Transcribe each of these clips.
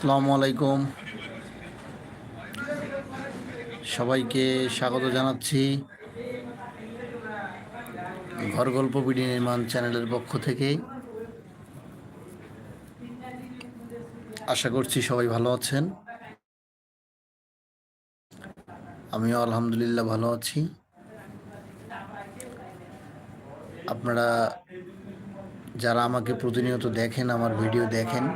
আসসালামু আলাইকুম। সবাইকে স্বাগত জানাচ্ছি ঘর গল্প বিডি নির্মাণ চ্যানেলের পক্ষ থেকে। আশা করছি সবাই ভালো আছেন। আমিও আলহামদুলিল্লাহ ভালো আছি। আপনারা যারা আমাকে প্রতিনিয়ত দেখেন, আমার ভিডিও দেখেন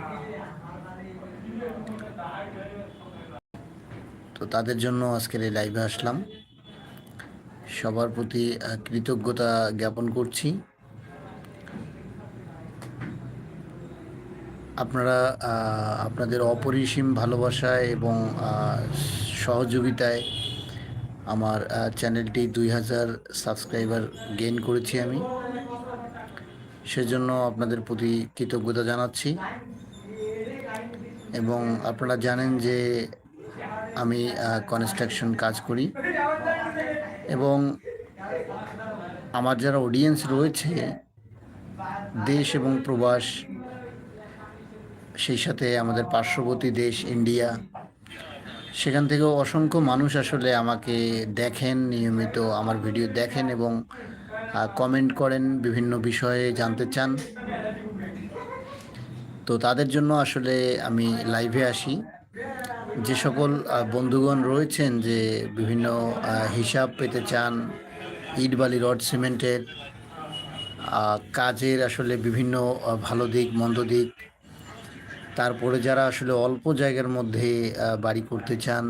তো তাদের জন্য আজকের এই লাইভে আসলাম। সবার প্রতি কৃতজ্ঞতা জ্ঞাপন করছি। আপনারা আপনাদের অপরিসীম ভালোবাসায় এবং সহযোগিতায় আমার চ্যানেলটি দুই হাজার সাবস্ক্রাইবার গেইন করেছি আমি। সেজন্য আপনাদের প্রতি কৃতজ্ঞতা জানাচ্ছি। এবং আপনারা জানেন যে আমি কনস্ট্রাকশন কাজ করি। এবং আমার যারা অডিয়েন্স রয়েছে, দেশ এবং প্রবাস, সেই সাথে আমাদের পার্শ্ববর্তী দেশ ইন্ডিয়া সেখান থেকেও অসংখ্য মানুষ আসলে আমাকে দেখেন, নিয়মিত আমার ভিডিও দেখেন এবং কমেন্ট করেন, বিভিন্ন বিষয়ে জানতে চান। তো তাদের জন্য আসলে আমি লাইভে আসি। যে সকল বন্ধুগণ রয়েছেন যে বিভিন্ন হিসাব পেতে চান, ইট বালি, রড, সিমেন্টের কাজের আসলে বিভিন্ন ভালো দিক, মন্দ দিক, তারপরে যারা আসলে অল্প জায়গার মধ্যে বাড়ি করতে চান,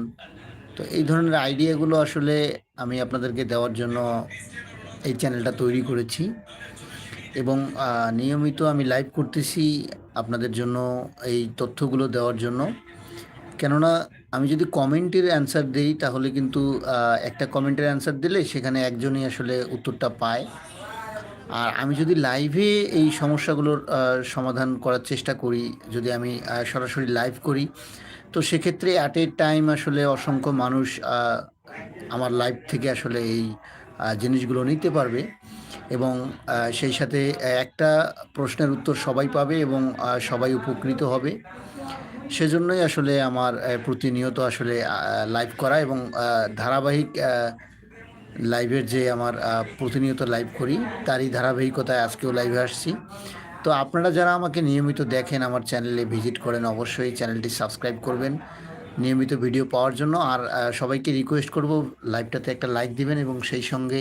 তো এই ধরনের আইডিয়াগুলো আসলে আমি আপনাদেরকে দেওয়ার জন্য এই চ্যানেলটা তৈরি করেছি। এবং নিয়মিত আমি লাইভ করতেছি আপনাদের জন্য এই তথ্যগুলো দেওয়ার জন্য। কেননা আমি যদি কমেন্টের অ্যান্সার দিই, তাহলে কিন্তু একটা কমেন্টের অ্যান্সার দিলে সেখানে একজনই আসলে উত্তরটা পায়। আর আমি যদি লাইভে এই সমস্যাগুলোর সমাধান করার চেষ্টা করি, যদি আমি সরাসরি লাইভ করি, তো সেক্ষেত্রে অ্যাট এ টাইম আসলে অসংখ্য মানুষ আমার লাইভ থেকে আসলে এই জিনিসগুলো নিতে পারবে। এবং সেই সাথে একটা প্রশ্নের উত্তর সবাই পাবে এবং সবাই উপকৃত হবে। সেজন্যই আসলে আমার প্রতিনিয়ত আসলে লাইভ করা এবং ধারাবাহিক লাইভের যে আমার প্রতিনিয়ত লাইভ করি, তারই ধারাবাহিকতায় আজকেও লাইভে আসছি। তো আপনারা যারা আমাকে নিয়মিত দেখেন, আমার চ্যানেলে ভিজিট করেন, অবশ্যই চ্যানেলটি সাবস্ক্রাইব করবেন। নিয়মিত ভিডিও পাওয়ার জন্য। আর সবাইকে রিকোয়েস্ট করব লাইভটাতে একটা লাইক দিবেন এবং সেই সঙ্গে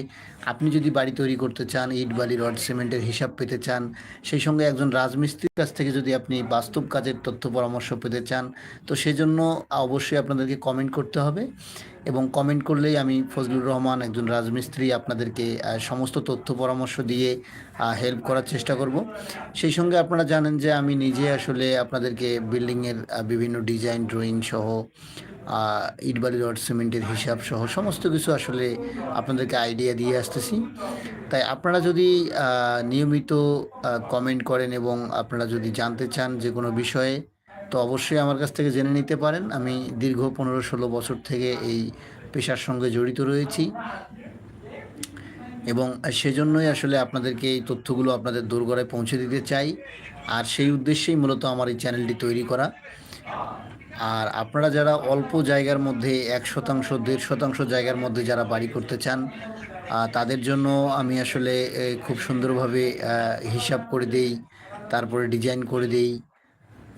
আপনি যদি বাড়ি তৈরি করতে চান, ইট বালি, রড, সিমেন্টের হিসাব পেতে চান, সেই সঙ্গে একজন রাজমিস্ত্রির কাছ থেকে যদি আপনি বাস্তব কাজের তথ্য পরামর্শ পেতে চান, তো সেজন্য অবশ্যই আপনাদেরকে কমেন্ট করতে হবে। এবং কমেন্ট করলেই আমি ফজলুর রহমান একজন রাজমিস্ত্রি আপনাদেরকে সমস্ত তথ্য পরামর্শ দিয়ে হেল্প করার চেষ্টা করব। সেই সঙ্গে আপনারা জানেন যে আমি নিজে আসলে আপনাদেরকে বিল্ডিংয়ের বিভিন্ন ডিজাইন ড্রয়িং সহ ইটবালি রড, সিমেন্টের হিসাব সহ সমস্ত কিছু আসলে আপনাদেরকে আইডিয়া দিয়ে আসতেছি। তাই আপনারা যদি নিয়মিত কমেন্ট করেন এবং আপনারা যদি জানতে চান যে কোনো বিষয়ে তো অবশ্যই আমার কাছ থেকে জেনে নিতে পারেন। আমি দীর্ঘ পনেরো ষোলো বছর থেকে এই পেশার সঙ্গে জড়িত রয়েছি। এবং সেজন্যই আসলে আপনাদেরকে এই তথ্যগুলো আপনাদের দোরগড়ায় পৌঁছে দিতে চাই। আর সেই উদ্দেশ্যেই মূলত আমার এই চ্যানেলটি তৈরি করা। আর আপনারা যারা অল্প জায়গার মধ্যে, এক শতাংশ, দেড় শতাংশ জায়গার মধ্যে যারা বাড়ি করতে চান তাদের জন্য আমি আসলে খুব সুন্দরভাবে হিসাব করে দেই, তারপরে ডিজাইন করে দেই।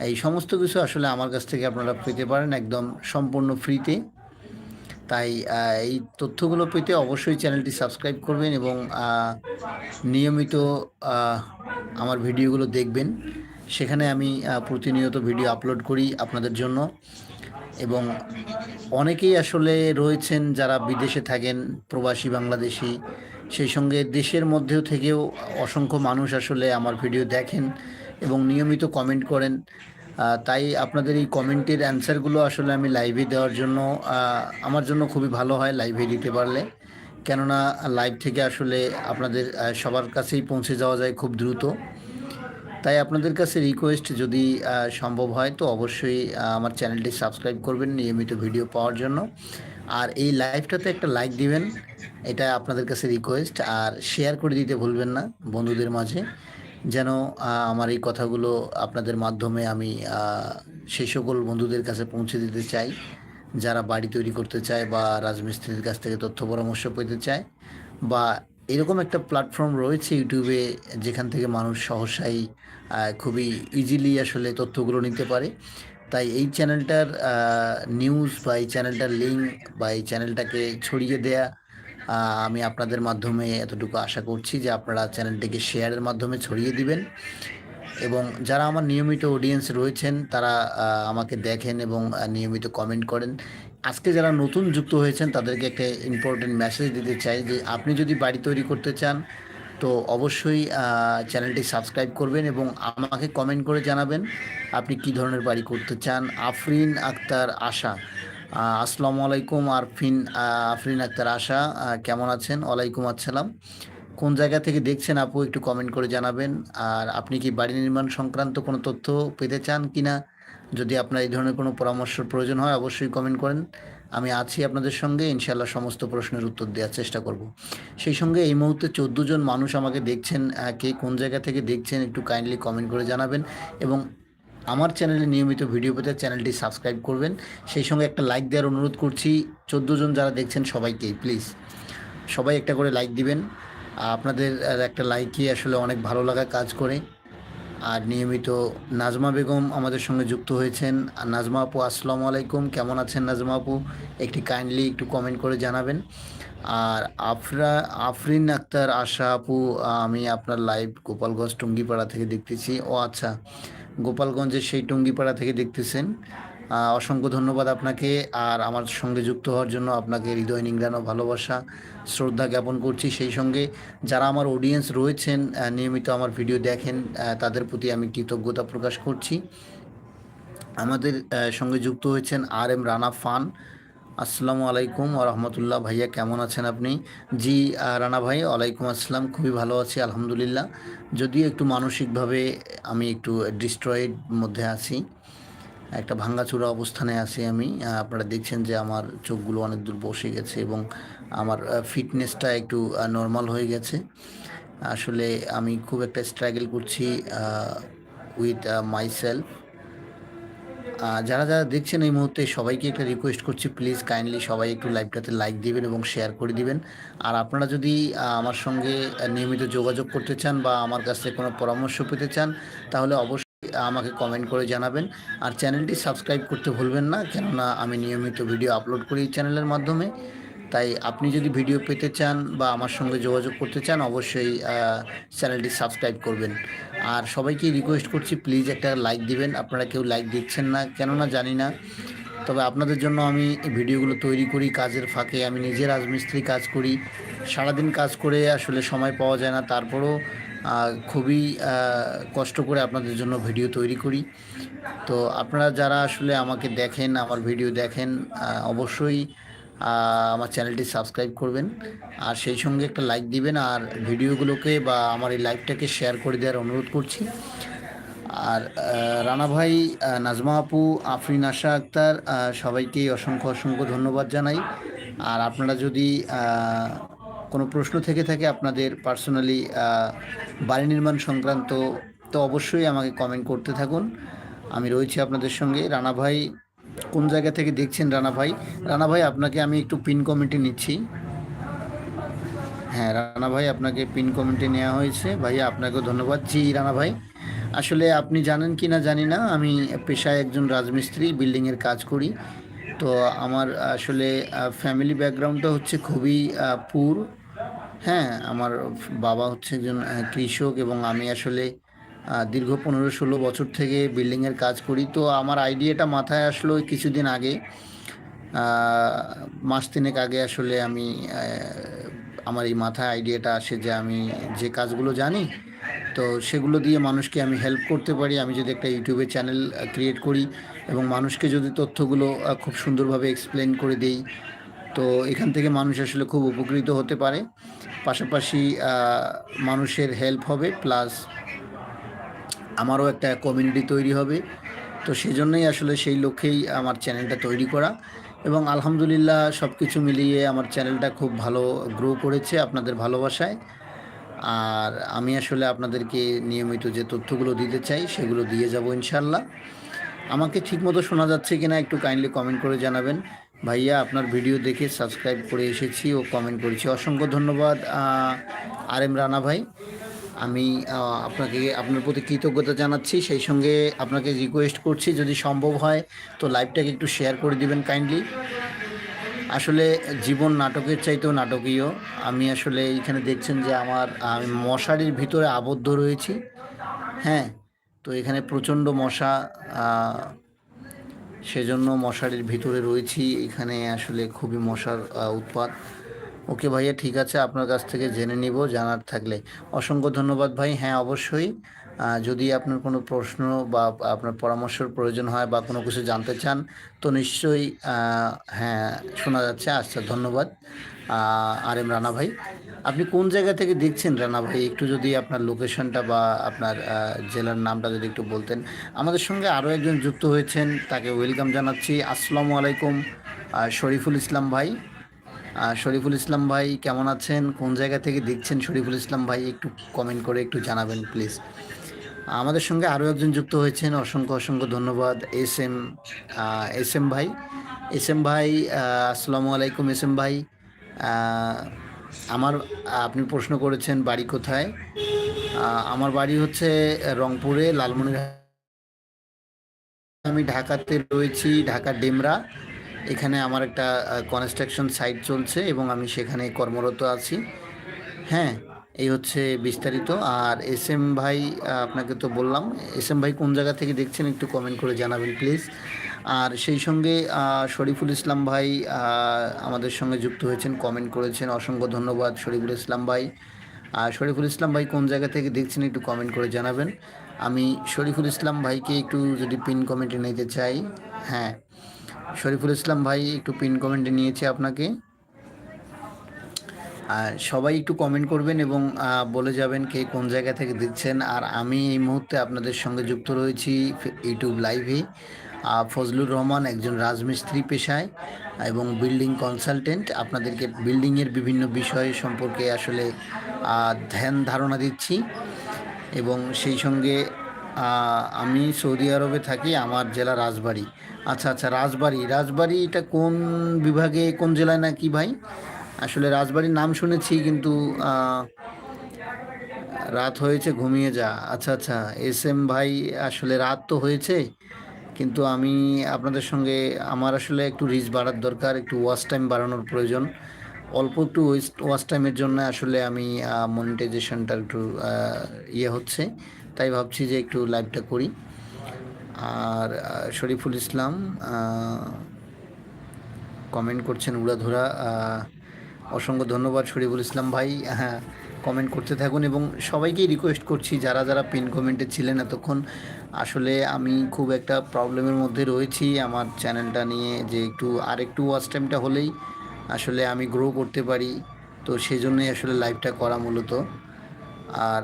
এই সমস্ত কিছু আসলে আমার কাছ থেকে আপনারা পেতে পারেন একদম সম্পূর্ণ ফ্রিতে। তাই এই তথ্যগুলো পেতে অবশ্যই চ্যানেলটি সাবস্ক্রাইব করবেন এবং নিয়মিত আমার ভিডিওগুলো দেখবেন। সেখানে আমি প্রতিনিয়ত ভিডিও আপলোড করি আপনাদের জন্য। এবং অনেকেই আসলে রয়েছেন যারা বিদেশে থাকেন, প্রবাসী বাংলাদেশি। সেই সঙ্গে দেশের মধ্যেও থেকেও অসংখ্য মানুষ আসলে আমার ভিডিও দেখেন। এবং নিয়মিত কমেন্ট করেন। তাই আপনাদের এই কমেন্টের অ্যান্সারগুলো আসলে আমি লাইভে দেওয়ার জন্য আমার জন্য খুবই ভালো হয় লাইভে দিতে পারলে। কেননা লাইভ থেকে আসলে আপনাদের সবার কাছেই পৌঁছে যাওয়া যায় খুব দ্রুত। তাই আপনাদের কাছে রিকোয়েস্ট যদি সম্ভব হয় তো অবশ্যই আমার চ্যানেলটি সাবস্ক্রাইব করবেন নিয়মিত ভিডিও পাওয়ার জন্য। আর এই লাইভটাতে একটা লাইক দিবেন, এটা আপনাদের কাছে রিকোয়েস্ট আর শেয়ার করে দিতে ভুলবেন না বন্ধুদের মাঝে। যেন আমার এই কথাগুলো আপনাদের মাধ্যমে আমি সেই সকল বন্ধুদের কাছে পৌঁছে দিতে চাই, যারা বাড়ি তৈরি করতে চায় বা রাজমিস্ত্রির কাছ থেকে তথ্য পরামর্শ পেতে চায়। বা এরকম একটা প্ল্যাটফর্ম রয়েছে ইউটিউবে যেখান থেকে মানুষ সহসাই খুবই ইজিলি আসলে তথ্যগুলো নিতে পারে। তাই এই চ্যানেলটার নিউজ বা এই চ্যানেলটার লিঙ্ক বা এই চ্যানেলটাকে ছড়িয়ে দেয়া আমি আপনাদের মাধ্যমে এতটুকু আশা করছি যে আপনারা চ্যানেলটিকে শেয়ারের মাধ্যমে ছড়িয়ে দিবেন। এবং যারা আমার নিয়মিত অডিয়েন্স রয়েছেন, তারা আমাকে দেখেন এবং নিয়মিত কমেন্ট করেন। আজকে যারা নতুন যুক্ত হয়েছেন, তাদেরকে একটা ইম্পর্টেন্ট মেসেজ দিতে চাই যে, আপনি যদি বাড়ি তৈরি করতে চান, তো অবশ্যই চ্যানেলটি সাবস্ক্রাইব করবেন এবং আমাকে কমেন্ট করে জানাবেন, আপনি কি ধরনের বাড়ি করতে চান? আফরিন আক্তার আশা। আসসালামু আলাইকুম, আরফিন আফরিন আক্তার আশা কেমন আছেন? ওয়ালাইকুম আসসালাম। কোন জায়গা থেকে দেখছেন আপু, একটু কমেন্ট করে জানাবেন। আর আপনি কি বাড়ি নির্মাণ সংক্রান্ত কোনো তথ্য পেতে চান কিনা? যদি আপনার এই ধরনের কোনো পরামর্শের প্রয়োজন হয়, অবশ্যই কমেন্ট করেন। আমি আছি আপনাদের সঙ্গে ইনশাল্লাহ সমস্ত প্রশ্নের উত্তর দেওয়ার চেষ্টা করব। সেই সঙ্গে এই মুহূর্তে চোদ্দ জন মানুষ আমাকে দেখছেন কে কোন জায়গা থেকে দেখছেন, একটু কাইন্ডলি কমেন্ট করে জানাবেন। এবং আমার চ্যানেলে নিয়মিত ভিডিও পেতে চ্যানেলটি সাবস্ক্রাইব করবেন। সেই সঙ্গে একটা লাইক দেওয়ার অনুরোধ করছি। চোদ্দ জন যারা দেখছেন সবাইকেই প্লিজ। সবাই একটা করে লাইক দিবেন। আপনাদের একটা লাইকই আসলে অনেক ভালো লাগা কাজ করে। আর নিয়মিত নাজমা বেগম আমাদের সঙ্গে যুক্ত হয়েছেন। আর নাজমা আপু, আসসালামু আলাইকুম। কেমন আছেন নাজমা আপু? একটি কাইন্ডলি একটু কমেন্ট করে জানাবেন। আর আফরা, আফরিন আক্তার, আশা আপু, আমি আপনার লাইভ গোপালগঞ্জ টুঙ্গিপাড়া থেকে দেখতেছি। ও আচ্ছা গোপালগঞ্জের সেই টুঙ্গিপাড়া থেকে দেখতেছেন। অসংখ্য ধন্যবাদ আপনাকে। আর আমার সঙ্গে যুক্ত হওয়ার জন্য আপনাকে হৃদয় নিংড়ানো ভালোবাসা, শ্রদ্ধা জ্ঞাপন করছি। সেই সঙ্গে যারা আমার অডিয়েন্স রয়েছেন নিয়মিত আমার ভিডিও দেখেন তাদের প্রতি আমি কৃতজ্ঞতা প্রকাশ করছি। আমাদের সঙ্গে যুক্ত হয়েছেন আর এম রানা ফান। আসসালামু আলাইকুম রহমতুল্লাহ। ভাইয়া, কেমন আছেন আপনি? জি রানা ভাই, ওয়ালাইকুম আসসালাম। খুবই ভালো আছি, আলহামদুলিল্লাহ। যদিও একটু মানসিকভাবে আমি একটু ডিস্ট্রয়েড মধ্যে আছি। একটা ভাঙ্গাচুরা অবস্থানে আছি আমি। আপনারা দেখছেন যে আমার চোখগুলো অনেক দূর বসে গেছে এবং আমার ফিটনেসটা একটু নর্মাল হয়ে গেছে। আসলে আমি খুব একটা স্ট্রাগল করছি উইথ মাই সেলফ যারা যারা দেখছেন এই মুহূর্তে, সবাইকে একটা রিকোয়েস্ট করছি প্লিজ কাইন্ডলি সবাই একটু লাইভটাতে লাইক দিবেন এবং শেয়ার করে দিবেন। আর আপনারা যদি আমার সঙ্গে নিয়মিত যোগাযোগ করতে চান বা আমার কাছ থেকে কোনো পরামর্শ পেতে চান, তাহলে অবশ্যই আমাকে কমেন্ট করে জানাবেন। আর চ্যানেলটি সাবস্ক্রাইব করতে ভুলবেন না, কেননা আমি নিয়মিত ভিডিও আপলোড করি এই চ্যানেলের মাধ্যমে। তাই আপনি যদি ভিডিও পেতে চান বা আমার সঙ্গে যোগাযোগ করতে চান, অবশ্যই চ্যানেলটি সাবস্ক্রাইব করবেন। আর সবাইকে রিকোয়েস্ট করছি প্লিজ একটা লাইক দিবেন। আপনারা কেউ লাইক দিচ্ছেন না, কেননা জানি না। তবে আপনাদের জন্য আমি ভিডিওগুলো তৈরি করি, কাজের ফাঁকে। আমি নিজে রাজমিস্ত্রি কাজ করি। সারাদিন কাজ করে আসলে সময় পাওয়া যায় না। তারপরও খুবই কষ্ট করে আপনাদের জন্য ভিডিও তৈরি করি। তো আপনারা যারা আসলে আমাকে দেখেন, আমার ভিডিও দেখেন অবশ্যই আমার চ্যানেলটি সাবস্ক্রাইব করবেন। আর সেই সঙ্গে একটা লাইক দিবেন আর ভিডিওগুলোকে বা আমার এই লাইভটাকে শেয়ার করে দেওয়ার অনুরোধ করছি। আর রানা ভাই নাজমা আপু, আফরিন আশা আক্তার সবাইকেই অসংখ্য অসংখ্য ধন্যবাদ জানাই। আর আপনারা যদি কোনো প্রশ্ন থেকে থাকে আপনাদের পার্সোনালি বাড়ি নির্মাণ সংক্রান্ত, তো অবশ্যই আমাকে কমেন্ট করতে থাকুন। আমি রয়েছি আপনাদের সঙ্গে। রানা ভাই কোন জায়গা থেকে দেখছেন রানা ভাই? রানা ভাই, আপনাকে আমি একটু পিন কমেন্টে নিচ্ছি। হ্যাঁ রানা ভাই, আপনাকে পিন কমেন্টে নেওয়া হয়েছে। ভাইয়া, আপনাকেও ধন্যবাদ। জি, রানা ভাই। আসলে আপনি জানেন কি না জানি না, আমি পেশায় একজন রাজমিস্ত্রি বিল্ডিংয়ের কাজ করি। তো আমার আসলে ফ্যামিলি ব্যাকগ্রাউন্ডটা হচ্ছে খুবই পুর হ্যাঁ আমার বাবা হচ্ছে একজন কৃষক এবং আমি আসলে দীর্ঘ পনেরো ষোলো বছর থেকে বিল্ডিংয়ের কাজ করি। তো আমার আইডিয়াটা মাথায় আসলো কিছুদিন আগে। মাস তিনেক আগে আসলে আমি আমার এই মাথায় আইডিয়াটা আসে যে আমি যে কাজগুলো জানি, তো সেগুলো দিয়ে মানুষকে আমি হেল্প করতে পারি। আমি যদি একটা ইউটিউবে চ্যানেল ক্রিয়েট করি এবং মানুষকে যদি তথ্যগুলো খুব সুন্দরভাবে এক্সপ্লেন করে দেই, তো এখান থেকে মানুষ আসলে খুব উপকৃত হতে পারে। পাশাপাশি মানুষের হেল্প হবে প্লাস আমারও একটা কমিউনিটি তৈরি হবে। তো সেজন্যই আসলে সেই লক্ষ্যেই আমার চ্যানেলটা তৈরি করা। এবং আলহামদুলিল্লাহ সব কিছু মিলিয়ে আমার চ্যানেলটা খুব ভালো গ্রো করেছে আপনাদের ভালোবাসায়। আর আমি আসলে আপনাদেরকে নিয়মিত যে তথ্যগুলো দিতে চাই, সেগুলো দিয়ে যাব ইনশাল্লাহ আমাকে ঠিকমতো শোনা যাচ্ছে কিনা একটু কাইন্ডলি কমেন্ট করে জানাবেন। ভাইয়া, আপনার ভিডিও দেখে সাবস্ক্রাইব করে এসেছি ও কমেন্ট করেছি। অসংখ্য ধন্যবাদ আর এম রানা ভাই। আমি আপনাকে, আপনার প্রতি কৃতজ্ঞতা জানাচ্ছি। সেই সঙ্গে আপনাকে রিকোয়েস্ট করছি, যদি সম্ভব হয়, তো লাইভটাকে একটু শেয়ার করে দিবেন কাইন্ডলি আসলে জীবন নাটকের চাইতেও নাটকীয়। আমি আসলে এখানে দেখছেন যে আমার, আমি মশারির ভিতরে আবদ্ধ রয়েছি। হ্যাঁ তো এখানে প্রচণ্ড মশা সেজন্য মশারির ভিতরে রয়েছি। এখানে আসলে খুবই মশার উৎপাত। ওকে ভাইয়া, ঠিক আছে, আপনার কাছ থেকে জেনে নিব, জানার থাকলে। অসংখ্য ধন্যবাদ ভাই হ্যাঁ অবশ্যই। যদি আপনার কোনো প্রশ্ন বা আপনার পরামর্শের প্রয়োজন হয় বা কোনো কিছু জানতে চান, তো নিশ্চয়ই হ্যাঁ শোনা যাচ্ছে। আচ্ছা ধন্যবাদ। আর এম রানা ভাই, আপনি কোন জায়গা থেকে দেখছেন রানা ভাই? একটু যদি আপনার লোকেশনটা বা আপনার জেলার নামটা যদি একটু বলতেন। আমাদের সঙ্গে আরও একজন যুক্ত হয়েছেন, তাকে ওয়েলকাম জানাচ্ছি। আসসালামু আলাইকুম শরীফুল ইসলাম ভাই। শরীফুল ইসলাম ভাই কেমন আছেন? কোন জায়গা থেকে দেখছেন শরীফুল ইসলাম ভাই? একটু কমেন্ট করে একটু জানাবেন প্লিজ আমাদের সঙ্গে আরও একজন যুক্ত হয়েছেন, অসংখ্য অসংখ্য ধন্যবাদ, এস এম এস এম ভাই। এস এম ভাই আসসালামু আলাইকুম, এস এম ভাই। আমার, আপনি প্রশ্ন করেছেন বাড়ি কোথায়? আমার বাড়ি হচ্ছে রংপুরে লালমনির আমি ঢাকাতে রয়েছি ঢাকা ডেমরা। এখানে আমার একটা কনস্ট্রাকশন সাইট চলছে এবং আমি সেখানে কর্মরত আছি। হ্যাঁ এই হচ্ছে বিস্তারিত। আর এস এম ভাই আপনাকে তো বললাম, এস এম ভাই কোন জায়গা থেকে দেখছেন একটু কমেন্ট করে জানাবেন প্লিজ আর সেই সঙ্গে শরীফুল ইসলাম ভাই আমাদের সঙ্গে যুক্ত হয়েছেন কমেন্ট করেছেন। অসংখ্য ধন্যবাদ শরীফুল ইসলাম ভাই। আর শরীফুল ইসলাম ভাই কোন জায়গা থেকে দেখছেন একটু কমেন্ট করে জানাবেন। আমি শরীফুল ইসলাম ভাইকে একটু যদি পিন কমেন্টে নিতে চাই হ্যাঁ। শরীফুল ইসলাম ভাই একটু পিন কমেন্টে নিয়েছে আপনাকে। আর সবাই একটু কমেন্ট করবেন এবং বলে যাবেন কে কোন জায়গা থেকে দিচ্ছেন আর আমি এই মুহূর্তে আপনাদের সঙ্গে যুক্ত রয়েছি ইউটিউব লাইভে ফজলুর রহমান একজন রাজমিস্ত্রি পেশায় এবং বিল্ডিং কনসালটেন্ট আপনাদেরকে বিল্ডিংয়ের বিভিন্ন বিষয় সম্পর্কে আসলে ধ্যান ধারণা দিচ্ছি। এবং সেই সঙ্গে আমি সৌদি আরবে থাকি, আমার জেলা রাজবাড়ি। আচ্ছা আচ্ছা রাজবাড়ি। রাজবাড়ি এটা কোন বিভাগে, কোন জেলায় না কি ভাই? আসলে রাজবাড়ির নাম শুনেছি, কিন্তু রাত হয়েছে, ঘুমিয়ে যা। আচ্ছা আচ্ছা এস এম ভাই, আসলে রাত তো হয়েছে, কিন্তু আমি আপনাদের সঙ্গে, আমার আসলে একটু রিচ বাড়ার দরকার, একটু ওয়াচ টাইম বাড়ানোর প্রয়োজন। অল্প একটু ওয়াচ টাইমের জন্য আসলে আমি মনিটাইজেশনটা একটু ইয়ে হচ্ছে। তাই ভাবছি যে একটু লাইভটা করি। আর শরীফুল ইসলাম কমেন্ট করছেন উড়াধুরা অসংখ্য ধন্যবাদ শরীফুল ইসলাম ভাই। হ্যাঁ কমেন্ট করতে থাকুন এবং সবাইকেই রিকোয়েস্ট করছি, যারা যারা পিন কমেন্টে ছিলেন এতক্ষণ, আসলে আমি খুব একটা প্রবলেমের মধ্যে রয়েছি। আমার চ্যানেলটা নিয়ে যে একটু আর একটু ওয়াচ টাইমটা হলেই আসলে আমি গ্রো করতে পারি। তো সেই জন্যই আসলে লাইভটা করা মূলত। আর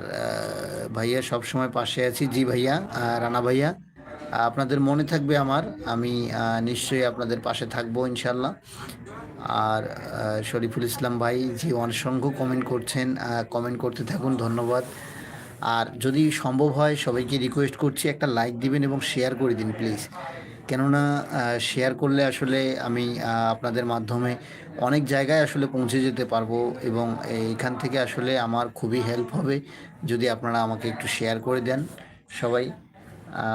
ভাইয়া সব সময় পাশে আছি, জি ভাইয়া রানা ভাইয়া। আপনাদের মনে থাকবে আমার, আমি নিশ্চয়ই আপনাদের পাশে থাকব ইনশাল্লাহ আর শরীফুল ইসলাম ভাই যে অসংখ্য কমেন্ট করছেন কমেন্ট করতে থাকুন, ধন্যবাদ। আর যদি সম্ভব হয়, সবাইকে রিকোয়েস্ট করছি, একটা লাইক দিবেন এবং শেয়ার করে দিন প্লিজ কেননা শেয়ার করলে আসলে আমি আপনাদের মাধ্যমে অনেক জায়গায় আসলে পৌঁছে যেতে পারব এবং এখান থেকে আসলে আমার খুবই হেল্প হবে যদি আপনারা আমাকে একটু শেয়ার করে দেন সবাই।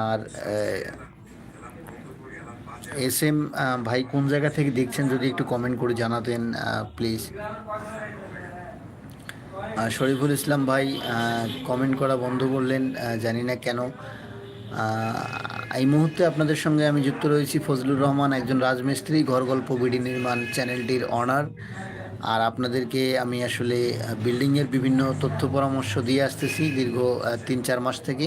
আর এস এম ভাই কোন জায়গা থেকে দেখছেন যদি একটু কমেন্ট করে জানাতেন প্লিজ শরীফুল ইসলাম ভাই কমেন্ট করা বন্ধ করলেন জানি না কেন। এই মুহূর্তে আপনাদের সঙ্গে আমি যুক্ত রয়েছি ফজলুর রহমান, একজন রাজমিস্ত্রি ঘর গল্প বিডি নির্মাণ চ্যানেলটির অনার আর আপনাদেরকে আমি আসলে বিল্ডিংয়ের বিভিন্ন তথ্য পরামর্শ দিয়ে আসতেছি দীর্ঘ তিন চার মাস থেকে।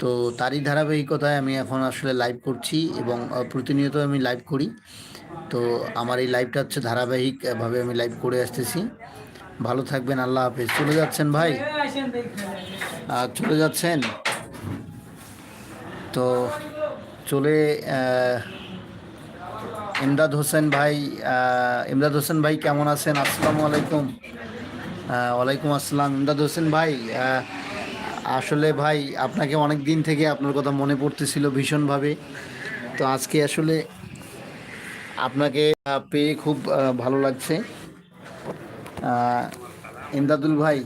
তো তারই ধারাবাহিকতায় আমি এখন আসলে লাইভ করছি এবং প্রতিনিয়ত আমি লাইভ করি। তো আমার এই লাইভটা হচ্ছে ধারাবাহিকভাবে আমি লাইভ করে আসতেছি। ভালো থাকবেন, আল্লাহ হাফেজ। চলে যাচ্ছেন ভাই? চলে যাচ্ছেন? তো চলে ইমদাদ হোসেন ভাই ইমদাদ হোসেন ভাই কেমন আছেন? আসসালামু আলাইকুম। ওয়ালাইকুম আসসালাম। ইমদাদ হোসেন ভাই আসলে ভাই, আপনাকে অনেক দিন থেকে আপনার কথা মনে পড়তেছিল ভীষণভাবে। তো আজকে আসলে আপনাকে পেয়ে খুব ভালো লাগছে। ইমদাদুল ভাই,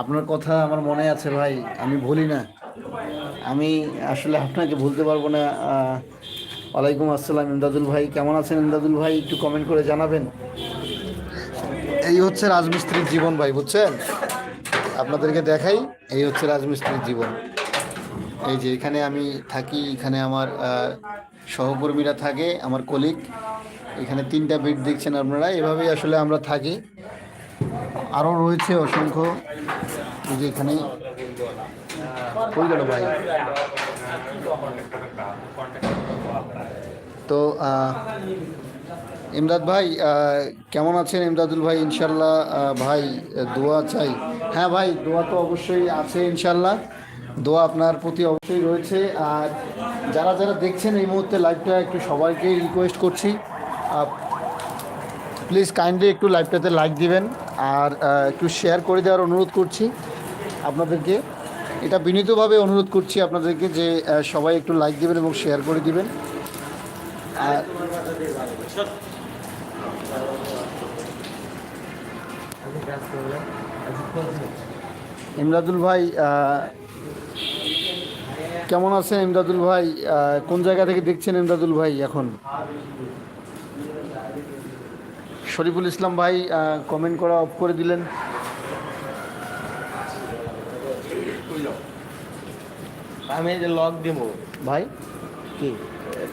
আপনার কথা আমার মনে আছে ভাই, আমি ভুলি না। আমি আসলে আপনাকে ভুলতে পারব না ওয়ালাইকুম আসসালাম ইমদাদুল ভাই, কেমন আছেন ইমদাদুল ভাই? একটু কমেন্ট করে জানাবেন। এই হচ্ছে রাজমিস্ত্রির জীবন ভাই, বুঝছেন? আপনাদেরকে দেখাই, এই হচ্ছে রাজমিস্ত্রির জীবন। এই যে এখানে আমি থাকি, এখানে আমার সহকর্মীরা থাকে, আমার কলিগ এখানে তিনটা বেড দেখছেন আপনারা, এভাবেই আসলে আমরা থাকি। আরও রয়েছে অসংখ্য যে এখানে ভাই। তো ইমদাদ ভাই কেমন আছেন ইমদাদুল ভাই? ইনশাল্লাহ ভাই, দোয়া চাই। হ্যাঁ ভাই, দোয়া তো অবশ্যই আছে ইনশাল্লাহ দোয়া আপনার প্রতি অবশ্যই রয়েছে। আর যারা যারা দেখছেন এই মুহূর্তে লাইভটা একটু সবাইকে রিকোয়েস্ট করছি। প্লিজ কাইন্ডলি একটু লাইভটাতে লাইক দিবেন। আর একটু শেয়ার করে দেওয়ার অনুরোধ করছি আপনাদেরকে। এটা বিনীতভাবে অনুরোধ করছি আপনাদেরকে যে সবাই একটু লাইক দিবেন এবং শেয়ার করে দিবেন। আর ইমদাদুল ভাই কেমন আছেন ইমদাদুল ভাই? কোন জায়গা থেকে দেখছেন ইমদাদুল ভাই এখন? শরীফুল ইসলাম ভাই কমেন্ট করা অফ করে দিলেন। আমি যে লক দিব। ভাই কি?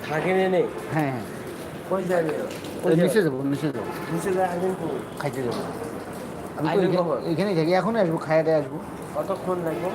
থাকে নে। নেই হ্যাঁ হ্যাঁ। কই যাবে ওই নিচে যাব নিচে যাব। নিচে যায় আগে খাইতে যাব। আমি? এখানেই থাকি এখনই আসব খাইতে আসব। কতক্ষণ লাগবে?